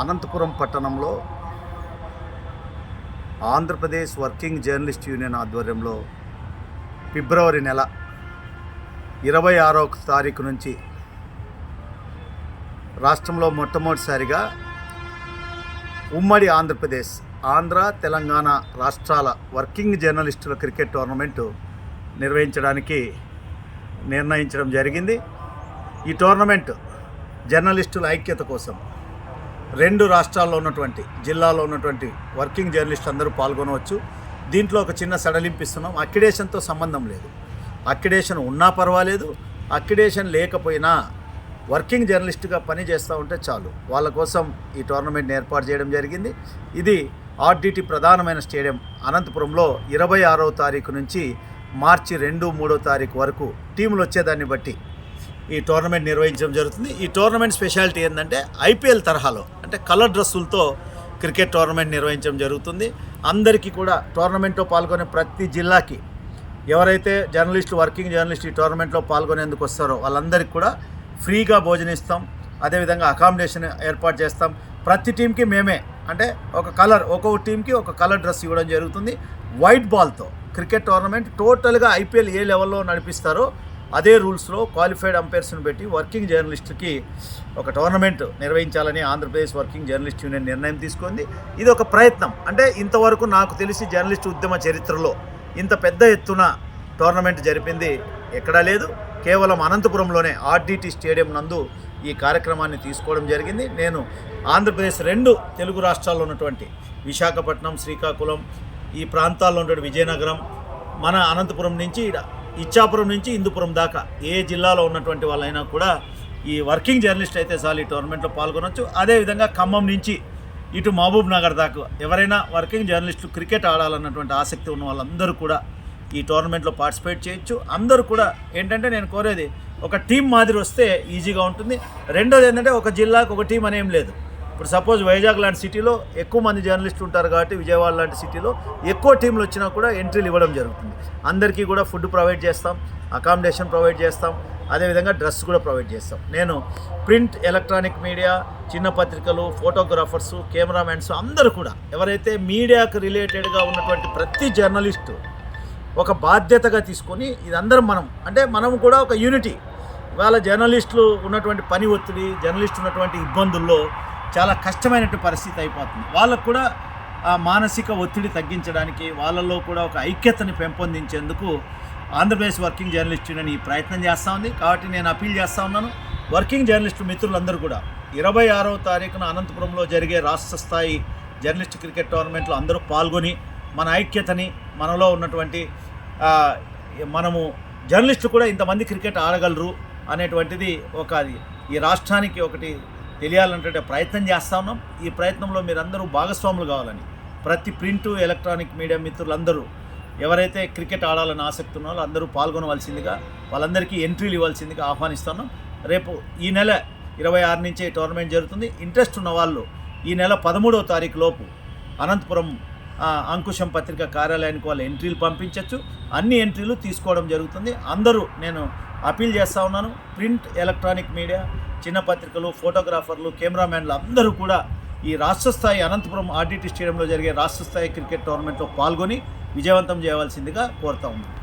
అనంతపురం పట్టణంలో Andhra Pradesh working journalist union ఆధ్వర్యంలో ఫిబ్రవరి నెల ఇరవై ఆరో తారీఖు నుంచి రాష్ట్రంలో మొట్టమొదటిసారిగా ఉమ్మడి ఆంధ్రప్రదేశ్ ఆంధ్ర తెలంగాణ రాష్ట్రాల వర్కింగ్ జర్నలిస్టుల క్రికెట్ టోర్నమెంటు నిర్వహించడానికి నిర్ణయించడం జరిగింది. ఈ టోర్నమెంట్ జర్నలిస్టుల ఐక్యత కోసం రెండు రాష్ట్రాల్లో ఉన్నటువంటి జిల్లాలో ఉన్నటువంటి వర్కింగ్ జర్నలిస్ట్ అందరూ పాల్గొనవచ్చు. దీంట్లో ఒక చిన్న సడలింపు ఇస్తున్నాం. అక్రిడేషన్తో సంబంధం లేదు. అక్రిడేషన్ ఉన్నా పర్వాలేదు. అక్రిడేషన్ లేకపోయినా వర్కింగ్ జర్నలిస్ట్గా పని చేస్తూ ఉంటే చాలు. వాళ్ళ కోసం ఈ టోర్నమెంట్ని ఏర్పాటు చేయడం జరిగింది. ఇది ఆర్డిటి ప్రధానమైన స్టేడియం. అనంతపురంలో ఇరవై ఆరవ తారీఖు నుంచి మార్చి రెండు మూడో తారీఖు వరకు టీములు వచ్చేదాన్ని బట్టి ఈ టోర్నమెంట్ నిర్వహించడం జరుగుతుంది. ఈ టోర్నమెంట్ స్పెషాలిటీ ఏంటంటే ఐపీఎల్ తరహాలో అంటే కలర్ డ్రెస్సులతో క్రికెట్ టోర్నమెంట్ నిర్వహించడం జరుగుతుంది. అందరికీ కూడా టోర్నమెంట్లో పాల్గొనే ప్రతి జిల్లాకి ఎవరైతే జర్నలిస్ట్ వర్కింగ్ జర్నలిస్ట్ ఈ టోర్నమెంట్లో పాల్గొనేందుకు వస్తారో వాళ్ళందరికీ కూడా ఫ్రీగా భోజనిస్తాం. అదేవిధంగా అకామిడేషన్ ఏర్పాటు చేస్తాం. ప్రతి టీంకి మేమే అంటే ఒక కలర్ ఒక్కొక్క టీంకి ఒక కలర్ డ్రెస్ ఇవ్వడం జరుగుతుంది. వైట్ బాల్తో క్రికెట్ టోర్నమెంట్ టోటల్గా ఐపీఎల్ ఏ లెవెల్లో నడిపిస్తారో అదే రూల్స్లో క్వాలిఫైడ్ అంపైర్స్ని పెట్టి వర్కింగ్ జర్నలిస్ట్కి ఒక టోర్నమెంట్ నిర్వహించాలని ఆంధ్రప్రదేశ్ వర్కింగ్ జర్నలిస్ట్ యూనియన్ నిర్ణయం తీసుకుంది. ఇది ఒక ప్రయత్నం. అంటే ఇంతవరకు నాకు తెలిసి జర్నలిస్ట్ ఉద్యమ చరిత్రలో ఇంత పెద్ద ఎత్తున టోర్నమెంట్ జరిపింది ఎక్కడా లేదు. కేవలం అనంతపురంలోనే ఆర్డీటీ స్టేడియం నందు ఈ కార్యక్రమాన్ని తీసుకోవడం జరిగింది. నేను ఆంధ్రప్రదేశ్ రెండు తెలుగు రాష్ట్రాల్లో ఉన్నటువంటి విశాఖపట్నం శ్రీకాకుళం ఈ ప్రాంతాల్లో ఉన్నటువంటి విజయనగరం మన అనంతపురం నుంచి ఈడ ఇచ్చాపురం నుంచి ఇందుపురం దాకా ఏ జిల్లాలో ఉన్నటువంటి వాళ్ళైనా కూడా ఈ వర్కింగ్ జర్నలిస్ట్ అయితే చాలు ఈ టోర్నమెంట్లో పాల్గొనవచ్చు అదేవిధంగా ఖమ్మం నుంచి ఇటు మహబూబ్ నగర్ దాకా ఎవరైనా వర్కింగ్ జర్నలిస్టులు క్రికెట్ ఆడాలన్నటువంటి ఆసక్తి ఉన్న వాళ్ళందరూ కూడా ఈ టోర్నమెంట్లో పార్టిసిపేట్ చేయొచ్చు. అందరూ కూడా ఏంటంటే నేను కోరేది ఒక టీం మాదిరి వస్తే ఈజీగా ఉంటుంది. రెండోది ఏంటంటే ఒక జిల్లాకు ఒక టీం అనేం లేదు. ఇప్పుడు సపోజ్ వైజాగ్ లాంటి సిటీలో ఎక్కువ మంది జర్నలిస్టులు ఉంటారు కాబట్టి విజయవాడ లాంటి సిటీలో ఎక్కువ టీంలు వచ్చినా కూడా ఎంట్రీలు ఇవ్వడం జరుగుతుంది. అందరికీ కూడా ఫుడ్ ప్రొవైడ్ చేస్తాం అకామిడేషన్ ప్రొవైడ్ చేస్తాం అదేవిధంగా డ్రెస్ కూడా ప్రొవైడ్ చేస్తాం. నేను ప్రింట్ ఎలక్ట్రానిక్ మీడియా చిన్న పత్రికలు ఫోటోగ్రాఫర్సు కెమెరామెన్స్ అందరూ కూడా ఎవరైతే మీడియాకు రిలేటెడ్గా ఉన్నటువంటి ప్రతి జర్నలిస్టు ఒక బాధ్యతగా తీసుకొని ఇదందరం మనం అంటే మనం కూడా ఒక యూనిటీ. వాళ్ళ జర్నలిస్టులు ఉన్నటువంటి పని ఒత్తిడి జర్నలిస్ట్ ఉన్నటువంటి ఇబ్బందుల్లో చాలా కష్టమైనటువంటి పరిస్థితి అయిపోతుంది. వాళ్ళకు కూడా ఆ మానసిక ఒత్తిడి తగ్గించడానికి వాళ్ళల్లో కూడా ఒక ఐక్యతని పెంపొందించేందుకు ఆంధ్రప్రదేశ్ వర్కింగ్ జర్నలిస్ట్ యూనియన్ ఈ ప్రయత్నం చేస్తూ ఉంది. కాబట్టి నేను అపీల్ చేస్తూ ఉన్నాను. వర్కింగ్ జర్నలిస్టు మిత్రులందరూ కూడా ఇరవై ఆరవ తారీఖున అనంతపురంలో జరిగే రాష్ట్ర స్థాయి జర్నలిస్ట్ క్రికెట్ టోర్నమెంట్లో అందరూ పాల్గొని మన ఐక్యతని మనలో ఉన్నటువంటి మనము జర్నలిస్టులు కూడా ఇంతమంది క్రికెట్ ఆడగలరు అనేటువంటిది ఒక ఈ రాష్ట్రానికి ఒకటి తెలియాలంటే ప్రయత్నం చేస్తా ఉన్నాం. ఈ ప్రయత్నంలో మీరందరూ భాగస్వాములు కావాలని. ప్రతి ప్రింటు ఎలక్ట్రానిక్ మీడియా మిత్రులందరూ ఎవరైతే క్రికెట్ ఆడాలని ఆసక్తి ఉన్నారో అందరూ పాల్గొనవలసిందిగా వాళ్ళందరికీ ఎంట్రీలు ఇవ్వాల్సిందిగా ఆహ్వానిస్తున్నాం రేపు ఈ నెల ఇరవై ఆరు నుంచే టోర్నమెంట్ జరుగుతుంది. ఇంట్రెస్ట్ ఉన్న వాళ్ళు ఈ నెల పదమూడవ తారీఖు లోపు అనంతపురం అంకుశం పత్రిక కార్యాలయానికి వాళ్ళు ఎంట్రీలు పంపించవచ్చు అన్ని ఎంట్రీలు తీసుకోవడం జరుగుతుంది. అందరూ నేను అపీల్ చేస్తూ ఉన్నాను. ప్రింట్ ఎలక్ట్రానిక్ మీడియా చిన్న పత్రికలు ఫోటోగ్రాఫర్లు కెమెరామ్యాన్లు అందరూ కూడా ఈ రాష్ట్ర స్థాయి అనంతపురం ఆర్డిటి స్టేడియంలో జరిగే రాష్ట్ర స్థాయి క్రికెట్ టోర్నమెంట్లో పాల్గొని విజయవంతం చేయవలసిందిగా కోరుతా ఉన్నాను